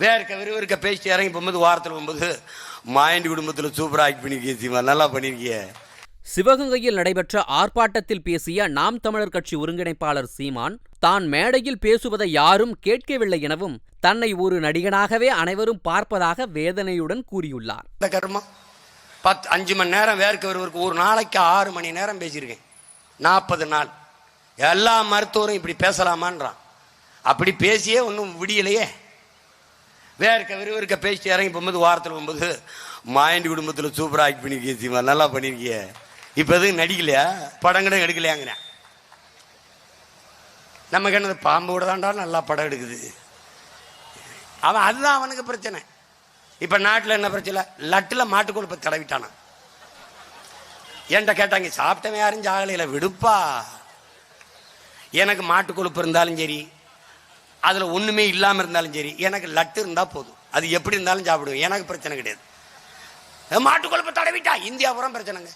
வேர்க்க விறுவிறுக்க பேசிட்டு இறங்கி போகும்போது வாரத்தில் போகும்போது மாயண்டி குடும்பத்தில் சூப்பராக ஆக்ட் பண்ணியிருக்கிய சீமா நல்லா பண்ணியிருக்கிய சிவகங்கையில் நடைபெற்ற ஆர்ப்பாட்டத்தில் பேசிய நாம் தமிழர் கட்சி ஒருங்கிணைப்பாளர் சீமான் தான் மேடையில் பேசுவதை யாரும் கேட்கவில்லை எனவும் தன்னை ஒரு நடிகனாகவே அனைவரும் பார்ப்பதாக வேதனையுடன் கூறியுள்ளார். இந்த கர்மம் பத்து அஞ்சு மணி நேரம் வேர்க்க விறுவிறுக்கு ஒரு நாளைக்கு ஆறு மணி நேரம் பேசியிருக்கேன். நாற்பது நாள். எல்லா மருத்துவரும் இப்படி பேசலாமான்றான். அப்படி பேசியே ஒன்றும் விடியலையே. வேர்க்க விறுவிறுக்க பேசிட்டு இறங்கி போகும்போது வாரத்தில் போகும்போது மாயண்டி குடும்பத்தில் சூப்பராக ஆக்ட் பண்ணியிருக்கீங்க சீமா நல்லா பண்ணியிருக்கிய இப்போ எதுவும் நடிக்கலையா? படம் கூட எடுக்கலையாங்கிறேன் நமக்கு என்னது பாம்பு கூட தாண்டா நல்லா படம் எடுக்குது. அவன் அதுதான் அவனுக்கு பிரச்சனை. இப்போ நாட்டில் என்ன பிரச்சனை? லட்டில் மாட்டு கொழுப்பை தடவிட்டானா என்கிட்ட கேட்டாங்க சாப்பிட்டவன் யாரும் ஜாகலையில் விடுப்பா. எனக்கு மாட்டு கொழுப்பு இருந்தாலும் சரி அதில் ஒன்றுமே இல்லாமல் இருந்தாலும் சரி எனக்கு லட்டு இருந்தால் போதும். அது எப்படி இருந்தாலும் சாப்பிடுவேன். எனக்கு பிரச்சனை கிடையாது. மாட்டு குழப்ப தடவிட்டா? இந்தியா பூரா பிரச்சனைங்க.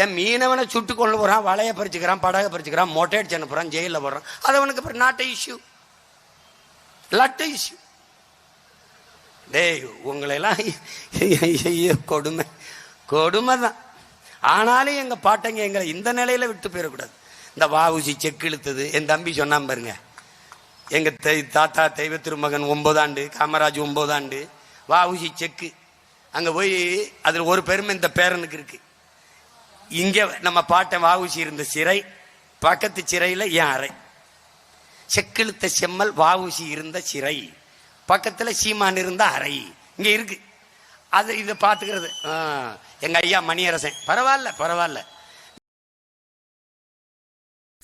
ஏன் மீனவனை சுட்டு கொண்டு போகிறான் வலையை பறிச்சுக்கிறான் படகை பறிச்சுக்கிறான் மொட்டை அடிச்சு அனுப்புறான் ஜெயிலில் போடுறான். அது அவனுக்கு அப்புறம் நாட்டை இஷ்யூ லட்டு இஷ்யூ டேய் உங்களையெல்லாம் ஐயோ கொடுமை. கொடுமை தான். ஆனாலும் எங்கள் பாட்டங்க எங்களை இந்த நிலையில் விட்டு போயிடக்கூடாது. இந்த வாவுசி செக் இழுத்தது. என் தம்பி சொன்னான் பாருங்க எங்கள் தை தாத்தா தெய்வ திருமகன் ஒன்பதாண்டு காமராஜ் ஒன்பதாண்டு வாவுசி செக்கு அங்கே போய் அதில் ஒரு பெருமை இந்த பேரனுக்கு இருக்கு. இங்கே நம்ம பாட்டை வாவுசி இருந்த சிறை பக்கத்து சிறையில் என் அறை. செக்கிழுத்த செம்மல் வாவுசி இருந்த சிறை. பக்கத்தில் சீமான் இருந்த அறை. இங்கே இருக்கு. அது இதை பார்த்துக்கிறது எங்கள் ஐயா மணியரசன். பரவாயில்ல பரவாயில்ல.